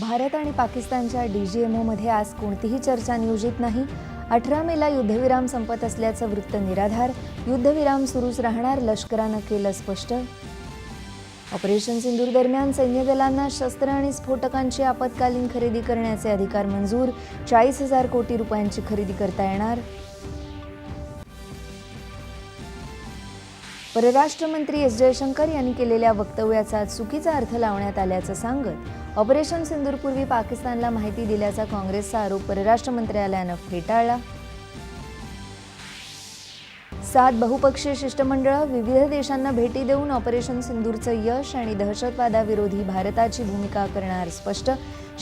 भारत आणि पाकिस्तानच्या डीजीएमओमध्ये आज कोणतीही चर्चा नियोजित नाही. अठरा मेला युद्धविराम संपत असल्याचं वृत्त निराधार. युद्धविराम सुरूच राहणार लष्करानं केलं स्पष्ट. ऑपरेशन सिंदूर दरम्यान सैन्य दलांना शस्त्र आणि स्फोटकांची आपत्कालीन खरेदी करण्याचे अधिकार मंजूर. चाळीस हजार कोटी रुपयांची खरेदी करता येणार. परराष्ट्र मंत्री एस जयशंकर यांनी केलेल्या वक्तव्याचा चुकीचा अर्थ लावण्यात आल्याचं सांगत ऑपरेशन सिंदूरपूर्वी पाकिस्तानला माहिती दिल्याचा काँग्रेसचा आरोप परराष्ट्र मंत्रालयानं फेटाळला. सात बहुपक्षीय शिष्टमंडळं विविध देशांना भेटी देऊन ऑपरेशन सिंदूरचं यश आणि दहशतवादाविरोधी भारताची भूमिका करणार स्पष्ट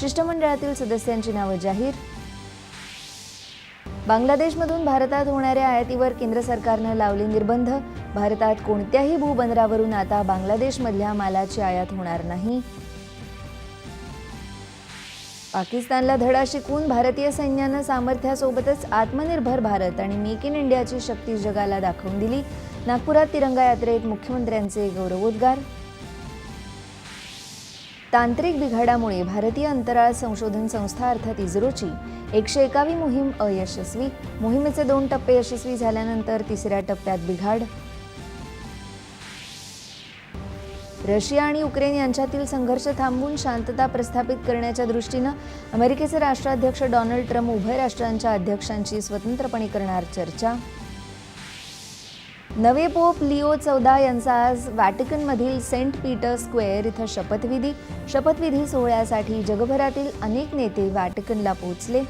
शिष्टमंडळातील सदस्यांची नावं जाहीर बांगलादेशमधून भारतात होणाऱ्या आयातीवर केंद्र सरकारनं लावले निर्बंध. भारतात कोणत्याही भूबंदरावरून आता बांगलादेशमधल्या मालाची आयात होणार नाही. पाकिस्तानला धडा शिकवून भारतीय सैन्यानं सामर्थ्यासोबतच आत्मनिर्भर भारत आणि मेक इन इंडियाची शक्ती जगाला दाखवून दिली. नागपुरात तिरंगा यात्रेत मुख्यमंत्र्यांचे गौरवोद्गार. तांत्रिक बिघाडामुळे भारतीय अंतराळ संशोधन संस्था अर्थात इस्रोची एकशे एकावी मोहीम अयशस्वी मोहिमेचे दोन टप्पे यशस्वी झाल्यानंतर तिसऱ्या टप्प्यात बिघाड. रशिया आणि युक्रेन यांच्यातील संघर्ष थांबवून शांतता प्रस्थापित करण्याच्या दृष्टीनं अमेरिकेचे राष्ट्राध्यक्ष डोनाल्ड ट्रम्प उभय राष्ट्रांच्या अध्यक्षांची स्वतंत्रपणे करणार चर्चा. नवे पोप लिओ चौदा यांचा आज व्हॅटिकनमधील सेंट पीटर स्क्वेअर इथं शपथविधी. शपथविधी सोहळ्यासाठी जगभरातील अनेक नेते व्हॅटिकनला पोहोचले.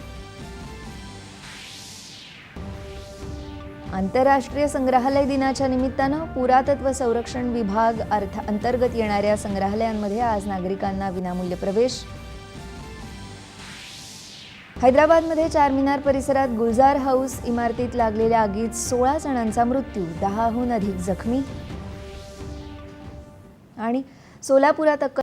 आंतरराष्ट्रीय संग्रहालय दिनाच्या निमित्तानं पुरातत्व संरक्षण विभाग अर्थ अंतर्गत येणाऱ्या संग्रहालयांमध्ये आज नागरिकांना विनामूल्य प्रवेश. हैदराबादमध्ये चारमिनार परिसरात गुलजार हाऊस इमारतीत लागलेल्या आगीत सोळा जणांचा मृत्यू दहाहून अधिक जखमी. आणि सोलापुरात